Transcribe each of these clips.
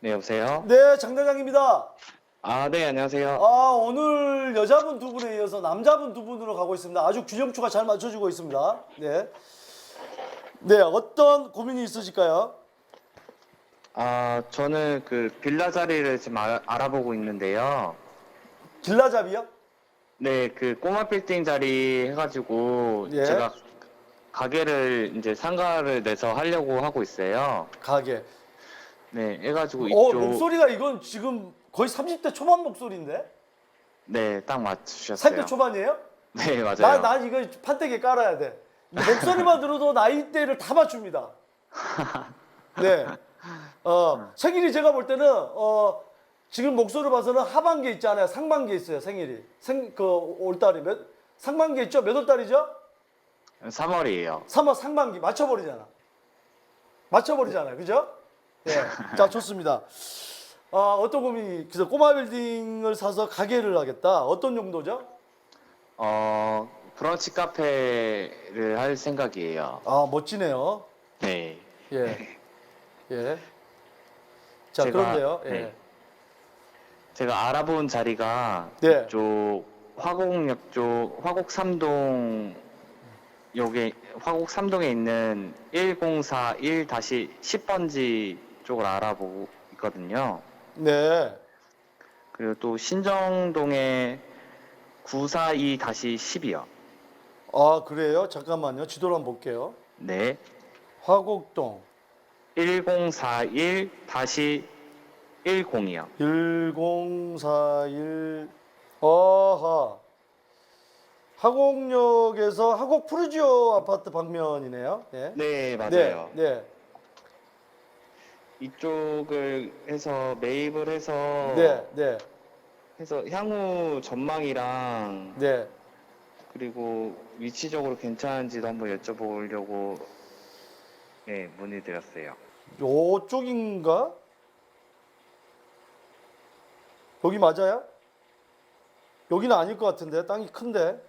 네, 여보세요? 네, 장단장입니다. 아, 네, 안녕하세요. 아, 오늘 여자분 두 분에 이어서 남자분 두 분으로 가고 있습니다. 아주 균형추가 잘 맞춰지고 있습니다. 네. 네, 어떤 고민이 있으실까요? 아, 저는 그 빌라 자리를 지금 아- 알아보고 있는데요. 길라잡이요? 네, 그 꼬마 빌딩 자리 해가지고 예. 제가 가게를 이제 상가를 내서 하려고 하고 있어요. 가게. 네, 해가지고 어, 이쪽 목소리가 이건 지금 거의 30대 초반 목소리인데? 네, 딱 맞추셨어요. 30대 초반이에요? 네, 맞아요. 나, 나 이거 판때기에 깔아야 돼. 목소리만 들어도 나이대를 다 맞춥니다. 네. 어, 생일이 제가 볼 때는, 어, 지금 목소리 봐서는 하반기에 있잖아요. 상반기에 있어요, 생일이. 생, 그, 올달이 몇, 상반기에 있죠? 몇 월 달이죠? 3월이에요. 3월 상반기. 맞춰버리잖아. 맞춰버리잖아요. 그죠? 예. 자, 좋습니다. 아, 어떤 고민이, 그래서 꼬마 빌딩을 사서 가게를 하겠다. 어떤 용도죠? 어, 브런치 카페를 할 생각이에요. 아, 멋지네요. 네. 예. 예. 자, 제가- 그런데요. 예. 네. 제가 알아본 자리가 네. 쪽 화곡역 쪽 화곡 삼동 여기 화곡 삼동에 있는 1041-10번지 쪽을 알아보고 있거든요. 네. 그리고 또 신정동에 942-10이요. 아, 그래요? 잠깐만요. 지도를 한번 볼게요. 네. 화곡동 1041-10이요. 1041 어하. 화곡역에서 화곡 푸르지오 아파트 방면이네요. 네. 네, 맞아요. 네. 네. 이쪽을 해서 매입을 해서 네. 네. 해서 향후 전망이랑 네. 그리고 위치적으로 괜찮은지도 한번 여쭤보려고 네, 문의드렸어요. 요쪽인가? 여기 맞아요? 여기는 아닐 것 같은데 땅이 큰데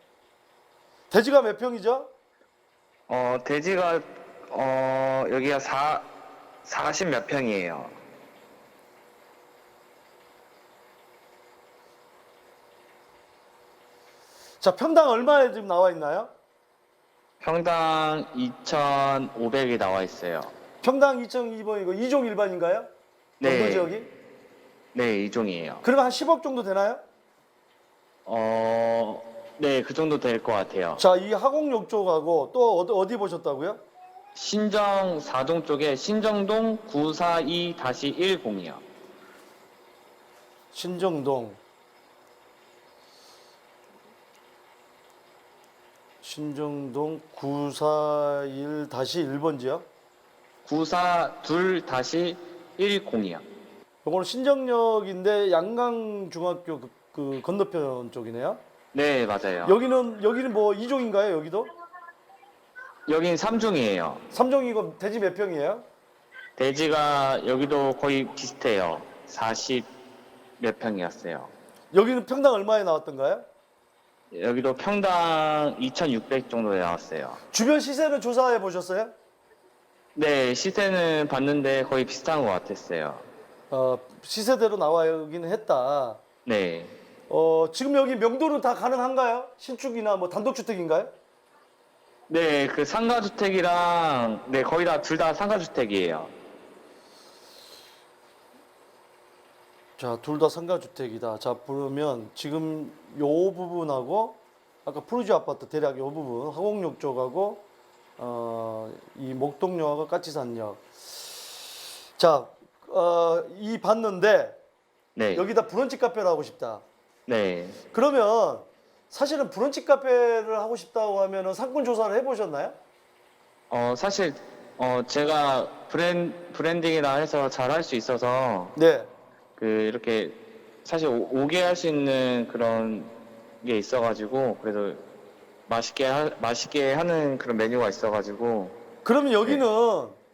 대지가 몇 평이죠? 어, 대지가 어, 여기가 4 40 몇 평이에요. 자 평당 얼마에 지금 나와 있나요? 평당 2,500이 나와 있어요. 평당 2,200이고 2종 일반인가요? 네. 경도 지역이? 네, 이종이에요. 그러면 한 10억 정도 되나요? 어, 네, 그 정도 될 것 같아요. 자, 이 하곡역 쪽하고 또 어디, 어디 보셨다고요? 신정 4동 쪽에 신정동 942-10이요. 신정동. 신정동 941-1번지요? 942-10이요. 요거는 신정역인데 양강중학교 그, 그 건너편 쪽이네요. 네, 맞아요. 여기는 여기는 뭐 2종인가요? 여기도? 여긴 3중이에요. 3종이고 대지 몇 평이에요? 대지가 여기도 거의 비슷해요. 40몇 평이었어요. 여기는 평당 얼마에 나왔던가요? 여기도 평당 2,600 정도 나왔어요. 주변 시세는 조사해 보셨어요? 네, 시세는 봤는데 거의 비슷한 것 같았어요. 어, 시세대로 나와야긴 했다. 네. 어, 지금 여기 명도는 다 가능한가요? 신축이나 뭐 단독주택인가요? 네, 그 상가주택이랑, 네, 거의 다, 둘 다 상가주택이에요. 자, 둘 다 상가주택이다. 자, 그러면 지금 요 부분하고 아까 푸르지 아파트 대략 요 부분 화곡역 쪽하고 어, 이 목동역하고 까치산역. 자, 어, 이 봤는데 네. 여기다 브런치 카페를 하고 싶다. 네. 그러면 사실은 브런치 카페를 하고 싶다고 하면은 상권 조사를 해보셨나요? 어, 사실, 어, 제가 브랜, 브랜딩이나 해서 잘 할 수 있어서, 네. 그, 이렇게, 사실 오, 오게 할 수 있는 그런 게 있어가지고, 그래도 맛있게, 하, 맛있게 하는 그런 메뉴가 있어가지고, 그러면 여기는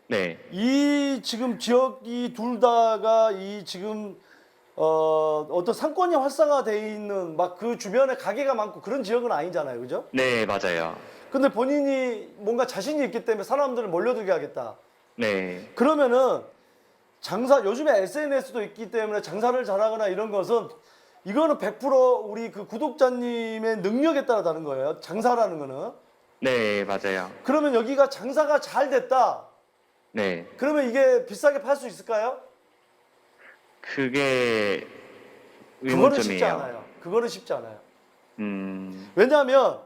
네. 이 지금 지역이 둘 다가 이 지금 어 어떤 상권이 활성화돼 있는 막 그 주변에 가게가 많고 그런 지역은 아니잖아요, 그죠? 네, 맞아요. 근데 본인이 뭔가 자신이 있기 때문에 사람들을 몰려들게 하겠다. 네. 그러면은 장사 요즘에 SNS도 있기 때문에 장사를 잘하거나 이런 것은 이거는 100% 우리 그 구독자님의 능력에 따라 다른 거예요. 장사라는 거는. 네, 맞아요. 그러면 여기가 장사가 잘 됐다. 네. 그러면 이게 비싸게 팔 수 있을까요? 그게 그거는 쉽지 의문점이에요. 않아요. 그거는 쉽지 않아요. 음, 왜냐하면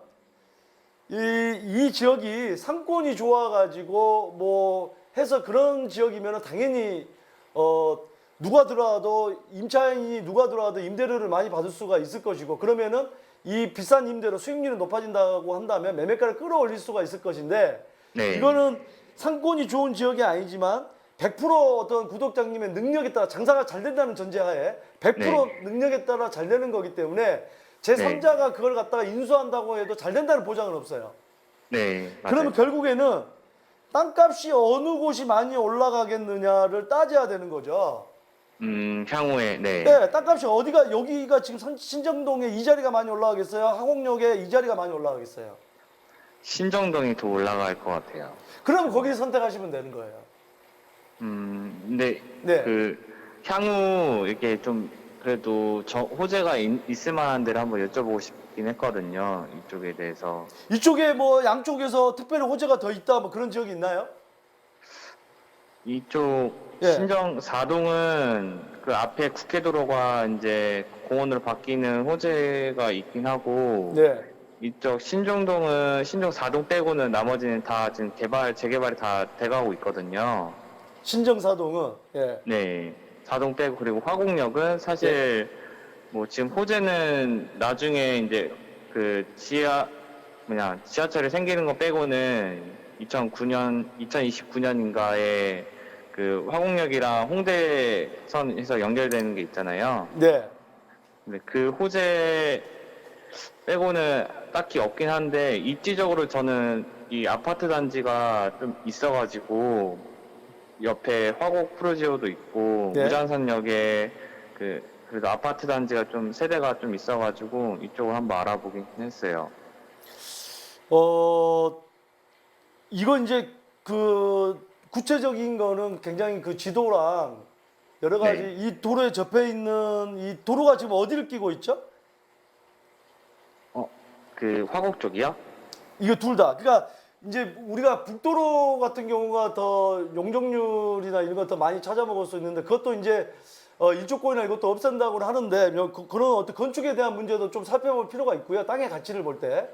이, 이 지역이 상권이 좋아가지고 뭐 해서 그런 지역이면 당연히 어 누가 들어와도 임차인이 누가 들어와도 임대료를 많이 받을 수가 있을 것이고 그러면은 이 비싼 임대료 수익률이 높아진다고 한다면 매매가를 끌어올릴 수가 있을 것인데 네. 이거는 상권이 좋은 지역이 아니지만 100% 어떤 구독자님의 능력에 따라 장사가 잘 된다는 전제하에 100% 능력에 따라 잘 되는 거기 때문에 제 네. 3자가 그걸 갖다가 인수한다고 해도 잘 된다는 보장은 없어요. 네. 맞아요. 그러면 결국에는 땅값이 어느 곳이 많이 올라가겠느냐를 따져야 되는 거죠. 음, 향후에 네. 네, 땅값이 어디가 여기가 지금 선- 신정동에 이 자리가 많이 올라가겠어요? 항옥역에 이 자리가 많이 올라가겠어요? 신정동이 더 올라갈 것 같아요. 그럼 거기 선택하시면 되는 거예요. 음, 근데 네. 그 향후 이렇게 좀 그래도 저 호재가 있, 있을 만한 데를 한번 여쭤보고 싶긴 했거든요. 이쪽에 대해서. 이쪽에 뭐 양쪽에서 특별히 호재가 더 있다 뭐 그런 지역이 있나요? 이쪽 예. 신정 4동은 그 앞에 국회도로가 이제 공원으로 바뀌는 호재가 있긴 하고 네. 이쪽 신정동은 신정 4동 빼고는 나머지는 다 지금 개발 재개발이 다 돼가고 있거든요. 신정사동은 예. 네. 4동 빼고 그리고 화곡역은 사실 뭐 지금 호재는 나중에 이제 그 지하 뭐냐 지하철이 생기는 거 빼고는 2009년 2029년인가에 그 화곡역이랑 홍대선에서 연결되는 게 있잖아요. 네. 근데 그 호재 빼고는 딱히 없긴 한데 입지적으로 저는 이 아파트 단지가 좀 있어가지고 옆에 화곡 프로지오도 있고 네. 무장산역에 그 그래도 아파트 단지가 좀 세대가 좀 있어가지고 이쪽을 한번 알아보긴 했어요. 어 이건 이제 그 구체적인 거는 굉장히 그 지도랑 여러 가지 네. 이 도로에 접해 있는 이 도로가 지금 어디를 끼고 있죠? 어, 그 화곡 쪽이요? 이거 둘 다. 그러니까 이제 우리가 북도로 같은 경우가 더 용적률이나 이런 것더 많이 찾아먹을 수 있는데 그것도 이제 어, 일조권이나 이것도 없앤다고 하는데 뭐 그, 그런 어떤 건축에 대한 문제도 좀 살펴볼 필요가 있고요. 땅의 가치를 볼 때.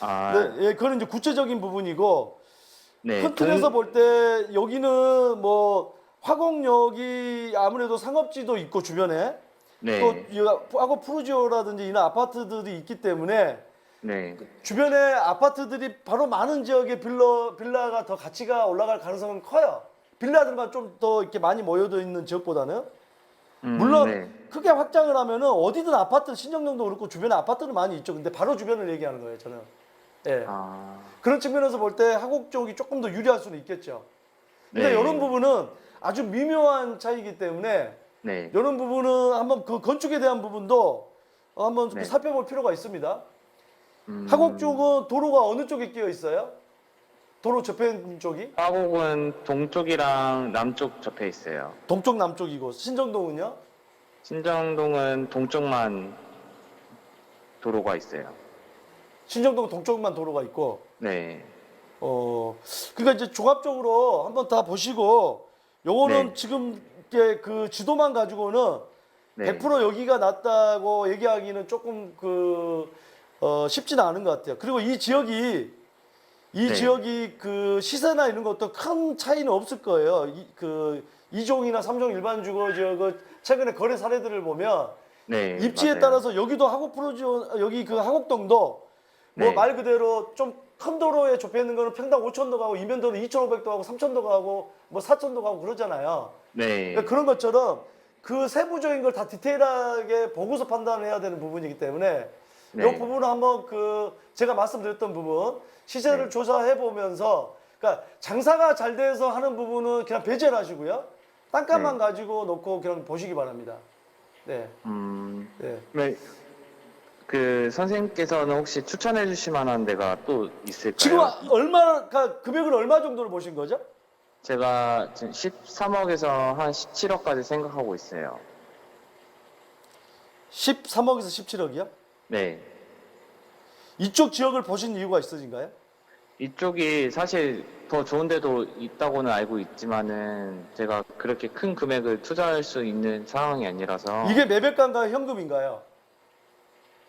아, 네, 예, 그거는 이제 구체적인 부분이고 네. 큰 틀에서 동- 볼때 여기는 뭐 화곡역이 아무래도 상업지도 있고 주변에 네. 또이 화곡 푸르지오라든지 이런 아파트들이 있기 때문에 네. 주변에 아파트들이 바로 많은 지역의 빌라 빌라가 더 가치가 올라갈 가능성은 커요. 빌라들만 좀 더 이렇게 많이 모여져 있는 지역보다는 음, 물론 네. 크게 확장을 하면은 어디든 아파트 신정동도 그렇고 주변에 아파트는 많이 있죠. 근데 바로 주변을 얘기하는 거예요, 저는. 예. 아, 그런 측면에서 볼때 하곡 쪽이 조금 더 유리할 수는 있겠죠. 근데 네. 이런 부분은 아주 미묘한 차이기 때문에 네. 이런 부분은 한번 그 건축에 대한 부분도 한번 네. 살펴볼 필요가 있습니다. 음, 하곡 쪽은 도로가 어느 쪽에 끼어 있어요? 도로 접해 있는 쪽이? 화곡은 동쪽이랑 남쪽 접해 있어요. 동쪽 남쪽이고 신정동은요? 신정동은 동쪽만 도로가 있어요. 신정동 동쪽만 도로가 있고 네. 어 그러니까 이제 종합적으로 한번 다 보시고 요거는 네. 지금 그 지도만 가지고는 네. 100% 여기가 낫다고 얘기하기는 조금 그 어, 쉽지는 않은 것 같아요. 그리고 이 지역이 이 네. 지역이 그 시세나 이런 것도 큰 차이는 없을 거예요. 이, 그 2종이나 3종 일반 주거 지역은 최근에 거래 사례들을 보면 네. 입지에 맞아요. 따라서 여기도 하곡 프로지오 여기 그 하곡동도 뭐 네. 말 그대로 좀 큰 도로에 좁혀 있는 거는 평당 5천도 가고 이면도는 2,500도 가고 3천도 가고 뭐 4천도 가고 그러잖아요. 네. 그러니까 그런 것처럼 그 세부적인 걸 다 디테일하게 보고서 판단해야 되는 부분이기 때문에 네. 이 부분은 한번 그 제가 말씀드렸던 부분 시세를 네. 조사해 보면서 그러니까 장사가 잘 돼서 하는 부분은 그냥 배제를 하시고요. 땅값만 네. 가지고 놓고 그냥 보시기 바랍니다. 네. 음. 네. 네. 그 선생님께서는 혹시 추천해 주실 만한 데가 또 있을까요? 지금 얼마가 금액을 얼마 정도로 보신 거죠? 제가 지금 13억에서 한 17억까지 생각하고 있어요. 13억에서 17억이요? 네. 이쪽 지역을 보신 이유가 있으신가요? 이쪽이 사실 더 좋은 데도 있다고는 알고 있지만은 제가 그렇게 큰 금액을 투자할 수 있는 상황이 아니라서 이게 매매가인가요? 현금인가요?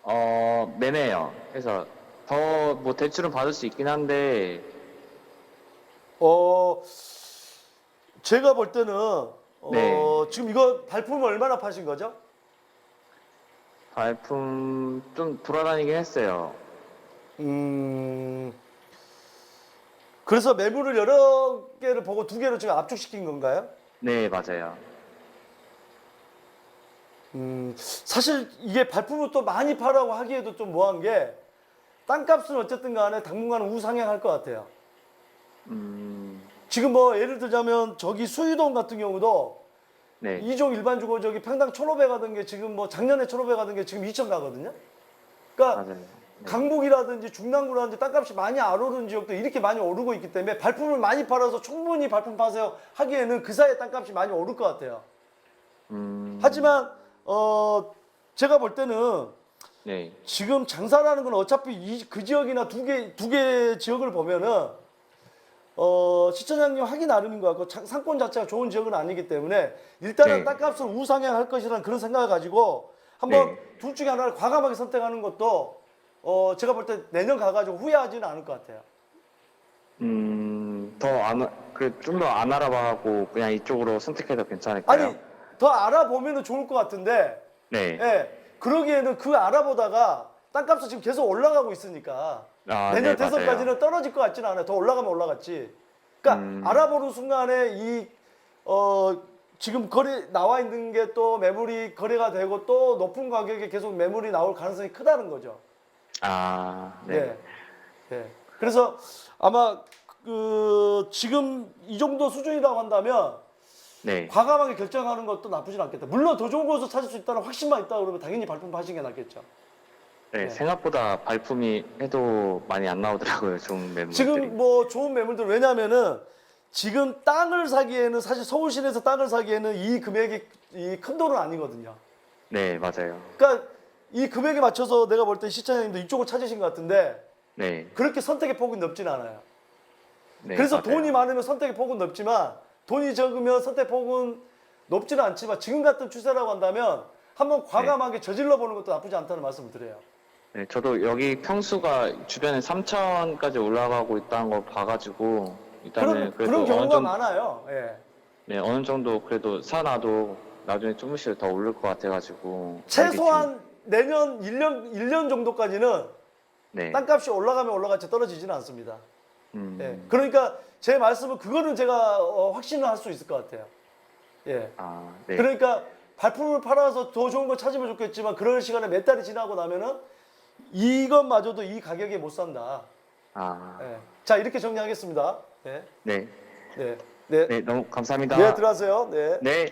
어 매매요. 그래서 더 뭐 대출은 받을 수 있긴 한데 어, 제가 볼 때는 어, 네. 지금 이거 발품을 얼마나 파신 거죠? 발품 좀 돌아다니긴 했어요. 음, 그래서 매물을 여러 개를 보고 두 개로 지금 압축시킨 건가요? 네 맞아요. 음, 사실 이게 발품을 또 많이 파라고 하기에도 좀 뭐한 게 땅값은 어쨌든 간에 당분간은 우상향할 것 같아요. 음, 지금 뭐 예를 들자면 저기 수유동 같은 경우도 네. 이종 일반 주거 저기 평당 1,500 하던 게 지금 뭐 작년에 1,500 하던 게 지금 2,000 가거든요. 그러니까 맞아요. 네. 강북이라든지 중랑구라든지 땅값이 많이 안 오르는 지역도 이렇게 많이 오르고 있기 때문에 발품을 많이 팔아서 충분히 발품 파세요 하기에는 그 사이에 땅값이 많이 오를 것 같아요. 음, 하지만 어 제가 볼 때는 네. 지금 장사라는 건 어차피 이, 그 지역이나 두 개 두 개 지역을 보면은 어 시청장님 하기 나름인 것 같고 장- 상권 자체가 좋은 지역은 아니기 때문에 일단은 네. 땅값을 우상향할 것이라는 그런 생각을 가지고 한번 네. 둘 중에 하나를 과감하게 선택하는 것도 어 제가 볼 때 내년 가가지고 후회하지는 않을 것 같아요. 음, 더 안 그좀 더 안 알아봐고 그냥 이쪽으로 선택해도 괜찮을까요? 아니 더 알아보면은 좋을 것 같은데 네. 예 그러기에는 그 알아보다가 땅값이 지금 계속 올라가고 있으니까 아, 내년 네, 맞아요. 대선까지는 떨어질 것 같지는 않아요. 더 올라가면 올라갔지. 그러니까 음. 알아보는 순간에 이 어, 지금 거래 나와 있는 게 또 매물이 거래가 되고 또 높은 가격에 계속 매물이 나올 가능성이 크다는 거죠. 아, 네. 네. 네. 그래서 아마 그 지금 이 정도 수준이라고 한다면 네. 과감하게 결정하는 것도 나쁘진 않겠다. 물론 더 좋은 곳을 찾을 수 있다는 확신만 있다 그러면 당연히 발품 파시는 게 낫겠죠. 네, 네. 생각보다 발품이 해도 많이 안 나오더라고요, 좋은 매물들이. 지금 뭐 좋은 매물들 왜냐면은 지금 땅을 사기에는 사실 서울 시내에서 땅을 사기에는 이 금액이 이 큰 돈은 아니거든요. 네, 맞아요. 그러니까 이 금액에 맞춰서 내가 볼 때 시청자님도 이쪽을 찾으신 것 같은데 네. 그렇게 선택의 폭은 넓진 않아요. 네 그래서 맞아요. 돈이 많으면 선택의 폭은 넓지만 돈이 적으면 선택 폭은 높지는 않지만 지금 같은 추세라고 한다면 한번 과감하게 저질러 보는 것도 나쁘지 않다는 말씀을 드려요. 네, 저도 여기 평수가 주변에 3천까지 올라가고 있다는 걸 봐가지고 일단은 그런 그래도 그런 경우가 정도, 많아요. 예. 네, 어느 정도 그래도 사놔도 나중에 조금씩 더 오를 것 같아가지고 최소한 내년 1년 1년 정도까지는 네. 땅값이 올라가면 올라갈지 떨어지지는 않습니다. 음, 예. 그러니까 제 말씀은 그거는 제가 어, 확신을 할 수 있을 것 같아요. 예. 아, 네. 그러니까 발품을 팔아서 더 좋은 걸 찾으면 좋겠지만 그럴 시간에 몇 달이 지나고 나면은 이것마저도 이 가격에 못 산다. 아, 예. 자 이렇게 정리하겠습니다. 네. 네. 네. 네. 네, 너무 감사합니다. 네, 들어가세요. 네. 네.